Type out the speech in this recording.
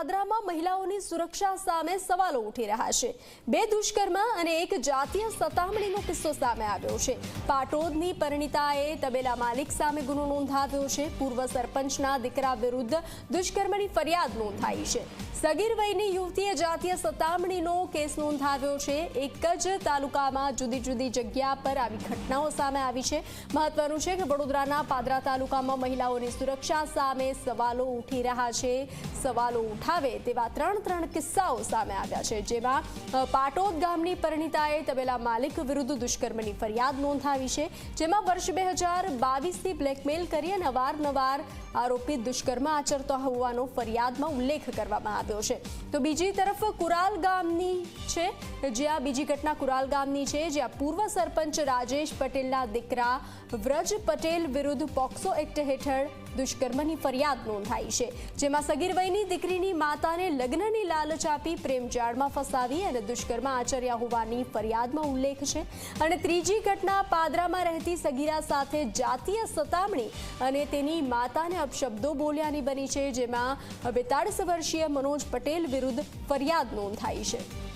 પાદરામાં મહિલાઓની સુરક્ષા સામે સવાલો ઉઠી રહ્યા છે. બે દુષ્કર્મ અને એક જાતીય સતામણીનો કિસ્સો સામે આવ્યો છે. પાટોદની પરિણીતાએ તબેલા માલિક સામે ગુનો નોંધાવ્યો છે. પૂર્વ સરપંચના દીકરા વિરુદ્ધ દુષ્કર્મની ફરિયાદ નોંધાઈ છે. સગીર વયની યુવતીએ જાતીય સતામણીનો કેસ નોંધાવ્યો છે. એક જ તાલુકામાં જુદી જુદી જગ્યા પર આવી ઘટનાઓ સામે આવી છે. મહત્વનું છે કે વડોદરાના પાદરા તાલુકામાં મહિલાઓની સુરક્ષા સામે સવાલો ઉઠી રહ્યા છે. સવાલો ઉઠાવે તેવા ત્રણ ત્રણ કિસ્સાઓ સામે આવ્યા છે. જેમાં પાટોદ ગામની પરિણીતાએ તબેલા માલિક વિરુદ્ધ દુષ્કર્મની ફરિયાદ નોંધાવી છે, જેમાં વર્ષ બે હજાર બાવીસથી બ્લેકમેલ કરી અને અવારનવાર આરોપી દુષ્કર્મ આચરતો હોવાનો ફરિયાદમાં ઉલ્લેખ કરવામાં આવ્યો છે. તો બીજી તરફ કુરાલ ગામની છે જ્યાં બીજી ઘટના કુરાલ ગામની છે, જ્યાં પૂર્વ સરપંચ રાજેશ પટેલના દીકરા વ્રજ પટેલ વિરુદ્ધ પોક્સો એક્ટ હેઠળ દુષ્કર્મની ફરિયાદ નોંધાઈ છે. જેમાં સગીર વયની દીકરીની માતાને લગ્નની લાલચ આપી પ્રેમજાળમાં ફસાવી અને દુષ્કર્મ આચર્યા હોવાની ફરિયાદમાં ઉલ્લેખ છે. અને ત્રીજી ઘટના પાદરામાં રહેતી સગીરા સાથે જાતીય સતામણી અને તેની માતાને અપશબ્દો બોલ્યાની બની છે, જેમાં બેતાળીસ વર્ષીય મનોજ પટેલ વિરુદ્ધ ફરિયાદ નોંધાઈ છે.